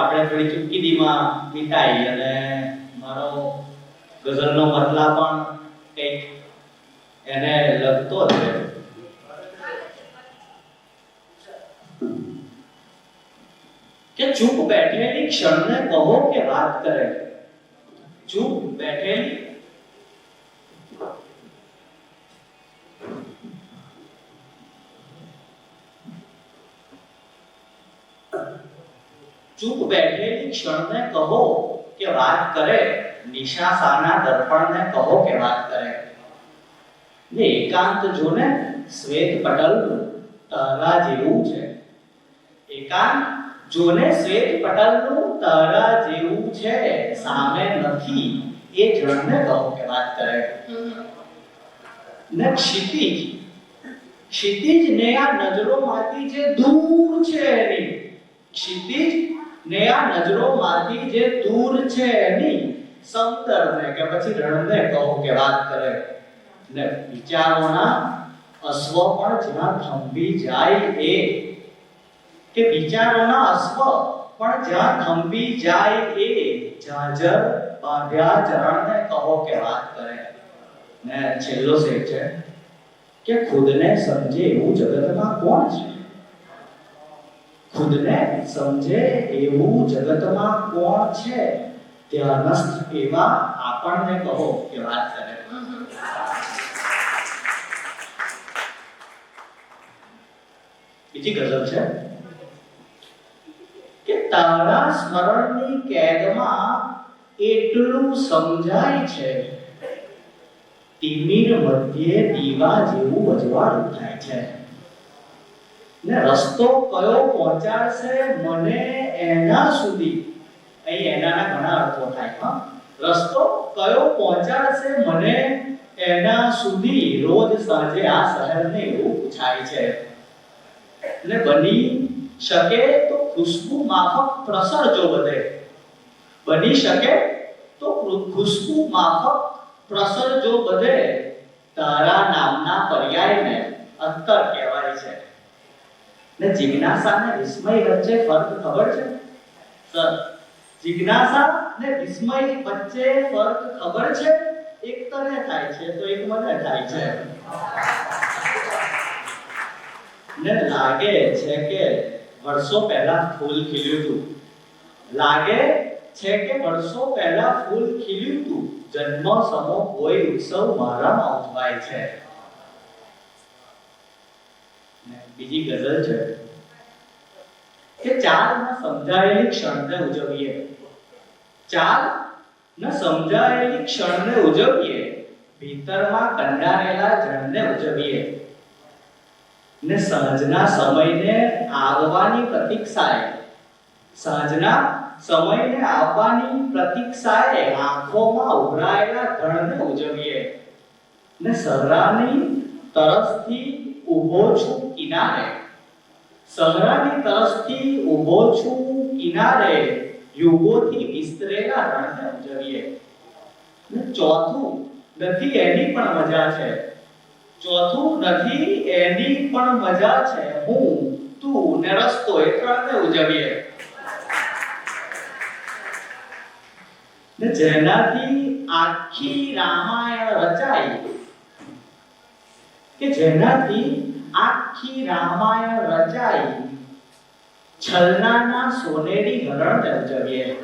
આપણે થોડી ચૂપકીદીમાં વિતાઈ અને મારો ગઝલનો મતલા પણ કંઈક એને લગતો છે કે ચૂપ બેઠેલી ક્ષણને કહો કે વાત કરે. ચૂપ બેઠેલી ચૂપ બેઠેલી ક્ષણને કહો કે વાત કરે, નિશાસાના દર્પણને કહો કે વાત કરે. ને એકાંત જોને શ્વેત પટલનું તારા જેવું છે. એકાંત જોને શ્વેત પટલનું તારા જેવું છે. સામે નથી, એ જણને કહો કે વાત કરે. ને ક્ષિતિજ ક્ષિતિજ ને આ નજરોમાંથી જે દૂર છે એની, ક્ષિતિજ ને આ નજરોમાંથી જે દૂર છે એની સમતરને કે પછી રણને કહો કે વાત કરે. ને વિચારોના અશ્વ પણ જ્યાં થંભી જાય એ. કે વિચારોના અશ્વ પણ જ્યાં થંભી જાય એ. જાજર બાંધ્યા ચરણને કહો કે વાત કરે. ને છેલ્લો શેર છે કે ખુદને સમજે એવું જગતમાં કોણ છે? ખુદને સમજે એવું જગતમાં કોણ છે? ધ્યાનસ્થ એવા આપણને કહો કે વાત કરે. બીજી ગઝલ છે કે તારા સ્મરણની કેદમાં એટલું સમજાય છે. તિમિર મધ્યે દીવા જેવું અજવાળું થાય છે. ને રસ્તો કયો પહોંચાડશે મને એના સુધી? અહીં એનાના ઘણા અર્થો થાય, હા. રસ્તો કયો પહોંચાડશે મને એના સુધી? રોજ સાંજે આ શહેરને એવું પૂછાય છે. ને બની શકે તો ખુશ્બુ માફક પ્રસર જો વધે. બની શકે તો ખુશ્બુ માફક પ્રસર જો વધે. તારા નામના પર્યાયને અંતર કહેવાય છે. ને જિજ્ઞાસા અને વિસ્મય વચ્ચે ફરક ખબર છે? સર, જિજ્ઞાસા ને વિસ્મય વચ્ચે ફરક ખબર છે? એક તને થાય છે, તો એક મને થાય છે. ને લાગે છે કે વર્ષો પહેલા ફૂલ ખીલ્યું હતું. લાગે છે કે વર્ષો પહેલા ફૂલ ખીલ્યું હતું. જન્મ સમો કોઈ ઉત્સવ મારામાં ઉજવાય છે. બીજી ગઝલ છે કે ચાર ન સમજાયેલી ક્ષણને ઉજવીએ. ચાર ન સમજાયેલી ક્ષણને ઉજવીએ, ભીતરમાં કંડારેલા જળને ઉજવીએ. ને સહજના સમયને આવવાની પ્રતીક્ષાએ સહજના સમયને આવવાની પ્રતીક્ષાએ આંખોમાં ઉભરાયેલા ધણને ઉજવીએ. ને સરાની તરફથી ઊભો છું કિનારે. સહરાની તરફથી ઊભો છું કિનારે, યુગોથી વિસ્તરેલા રણને ઉજવીએ ને ચોથું, નથી એની પણ મજા છે. ચોથું, નથી એની પણ મજા છે. હું, તું ને રસ્તો એ ત્રણને ઉજવીએ. ને જેનાથી આખી રામાયણ રચાઈ કે જેનાથી આખી રામાયણ રચાઈ છલનાના સોનેરી હરણ ઉજવીએ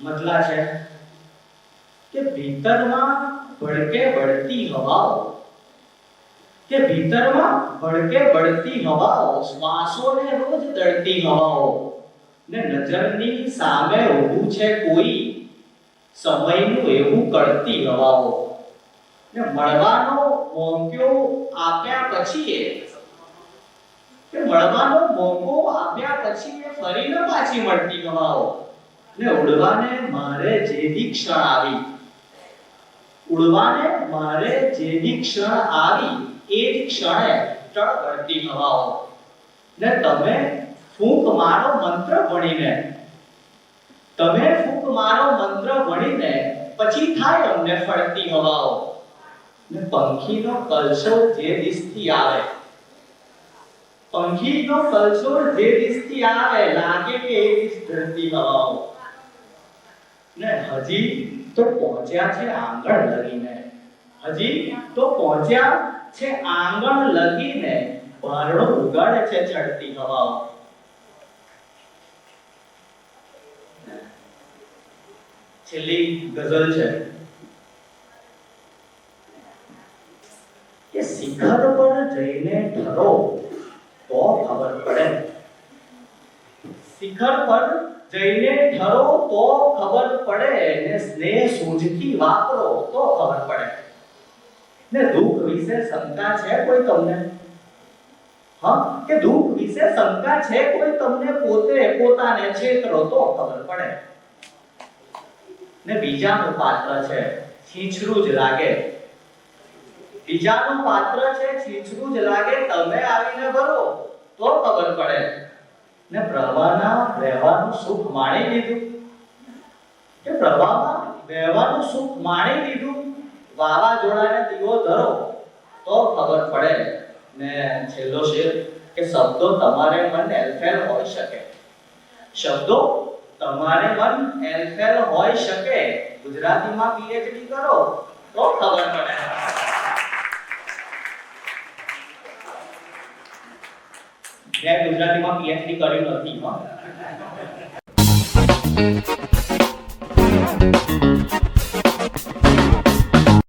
મતલા છે કે ભીતરમાં ભડકે ભળતી હવાઓ. કે ભીતરમાં ભડકે ભળતી હવાઓ, શ્વાસોને રોજ દળતી હવાઓ. ને નજરની સામે ઊભું છે કોઈ સમયનું એવું કળતી હવાઓ. ને મળવાનો મોક્યો આપ્યા પછી કે મળવાનો મોકો આપ્યા પછી એ ફરી ન પાછી મળતી હવાઓ. ને ઉડવાને મારે જેવી ક્ષણ આવી. ઉડવાને મારે જેવી ક્ષણ આવી, એ ક્ષણે કરતી હવાઓ. ને તમે ફૂંક મારો મંત્ર ભણીને તમે ફૂંક મારો મંત્ર વણીને પછી થાય અમને ફળતી હવાઓ. ને પંખીનો કલશો જે દિશથી આવે. પંખીનો કલશો જે દિશથી આવે, લાગે કે એ દિશ ધરતી હવાઓ. ને હજી તો પહોંચ્યા છે આંગણ લગીને. હજી તો પહોંચ્યા છે આંગણ લગીને. ભારણો ઉગાડે છે ચડતી હવાઓ. છેલ્લી ગઝલ છે. કે શિખર પર જઈને ઠરો તો ખબર પડે. શિખર પર જઈને ઠરો તો ખબર પડે ને સ્નેહ સૂઝથી વાપરો તો ખબર પડે. ને દુઃખ વિશે શંકા છે કોઈ તમને? હા, કે દુઃખ વિશે શંકા છે કોઈ તમને? પોતે પોતાને છેતરો તો ખબર પડે. ને બીજાનું પાત્ર છે છીછરું જ લાગે. બીજાનું પાત્ર છે છીછરું જ લાગે, તમે આવીને ભરો, તો ખબર પડે. ને પ્રવાહના રહેવાનું સુખ માણી લીધું. કે પ્રવાહમાં રહેવાનું સુખ માણી લીધું. વાવાઝોડાને દીવો ધરો, તો ખબર પડે. ને છેલ્લો શેર, કે શબ્દો તમારે મન એલફેલ હોઈ શકે. શબ્દો તમારે મન એલફેલ હોઈ શકે. ગુજરાતીમાં પીએચડી કરો, તો ખબર પડે. મેં ગુજરાતીમાં પીએચડી કર્યું નથી